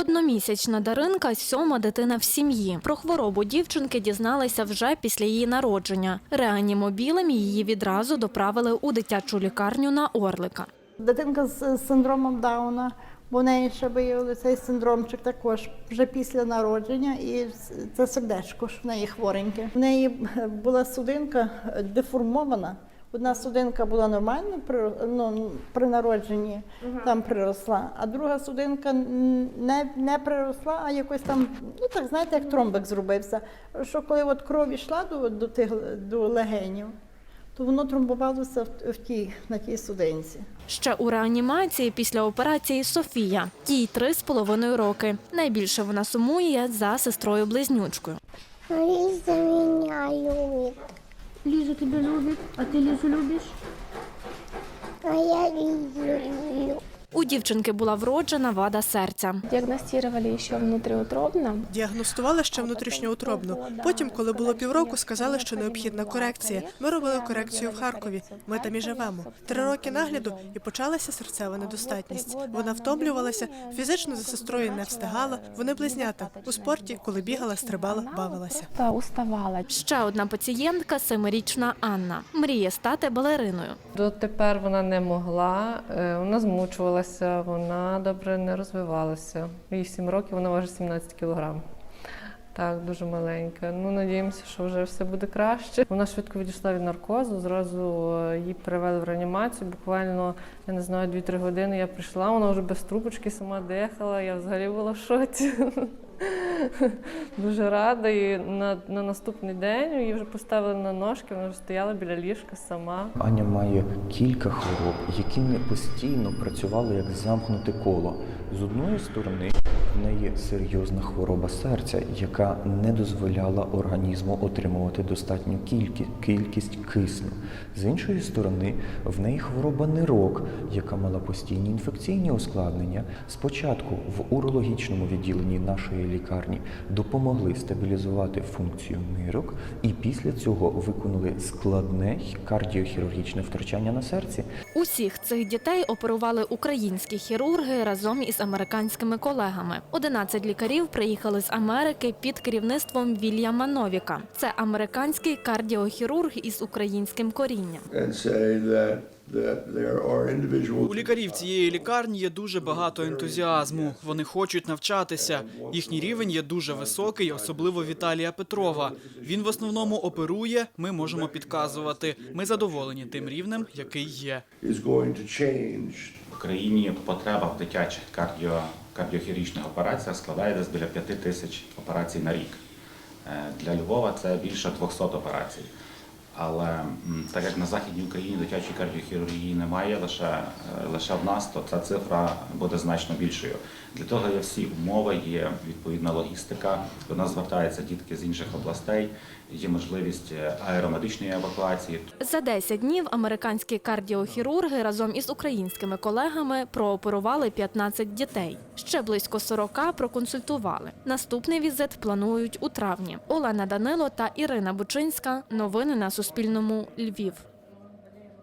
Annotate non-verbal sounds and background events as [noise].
Одномісячна Даринка – сьома дитина в сім'ї. Про хворобу дівчинки дізналися вже після її народження. Реанімобілем її відразу доправили у дитячу лікарню на Орлика. Дитинка з синдромом Дауна, бо в неї ще виявили цей синдромчик також вже після народження, і це сердечко ж в неї хвореньке. В неї була судинка е, Одна судинка була нормальна при, ну, при народженні, там приросла, а друга судинка не, не приросла, а якось там, ну так знаєте, як тромбик зробився. Що коли от кров йшла до, до, тих, до легенів, то воно тромбувалося в, в тій, на тій судинці. Ще у реанімації після операції Софія. Їй три з половиною роки. Найбільше вона сумує за сестрою-близнючкою. Лиза меня любит, Лиза тебя любит, а ты Лизу любишь? а я Лизу люблю. У дівчинки була вроджена вада серця. Диагностировали еще внутриутробно. Діагностували ще внутрішньоутробну. Потім, коли було півроку, сказали, що необхідна корекція. Ми робили корекцію в Харкові. Ми там і живемо. Три роки нагляду і почалася серцева недостатність. Вона втомлювалася, фізично за сестрою не встигала. Вони близнята. У спорті, коли бігала, стрибала, бавилася. Та уставала. Ще одна пацієнтка – семирічна Анна. Мріє стати балериною. Дотепер вона не могла, е, вона змучувалася, вона добре не розвивалася. Їй 7 років, вона важить 17 кілограм. Так, дуже маленька. Ну, надіємося, що вже все буде краще. Вона швидко відійшла від наркозу, зразу е, її перевели в реанімацію. Буквально, я не знаю, 2-3 години я прийшла, вона вже без трубочки сама дихала, я взагалі була в шоці. [laughs] [laughs] Дуже рада. І на, на наступний день її вже поставили на ножки, вона вже стояла біля ліжка сама. Аня має кілька хвороб, які не постійно працювали як замкнуте коло. З одної сторони, в неї серйозна хвороба серця, яка не дозволяла організму отримувати достатню кількість, кількість кисню. З іншої сторони, в неї хвороба нирок, яка мала постійні інфекційні ускладнення. Спочатку в урологічному відділенні нашої лікарні допомогли стабілізувати функцію нирок, і після цього виконали складне кардіохірургічне втручання на серці. Усіх цих дітей оперували українські хірурги разом із американськими колегами. 11 лікарів приїхали з Америки під керівництвом Вільяма Новіка. Це американський кардіохірург із українським корінням. У лікарів цієї лікарні є дуже багато ентузіазму. Вони хочуть навчатися. Їхній рівень є дуже високий, особливо Віталія Петрова. Він в основному оперує. Ми можемо підказувати. Ми задоволені тим рівнем, який є. В Україні потреба в дитячих кардіо, кардіохірургічних операціях складає десь біля 5 тисяч операцій на рік. Е, Для Львова це більше 200 операцій. Але так як на Західній Україні дитячої кардіохірургії немає, лише, е, лише в нас, то ця цифра буде значно більшою. Для того є всі умови, є відповідна логістика. До нас звертаються дітки з інших областей, є можливість е, аеромедичної евакуації. За 10 днів американські кардіохірурги разом із українськими колегами прооперували 15 дітей. Ще близько 40 проконсультували. Наступний візит планують у травні. Олена Данило та Ірина Бучинська. Новини на Суспільному. Львів.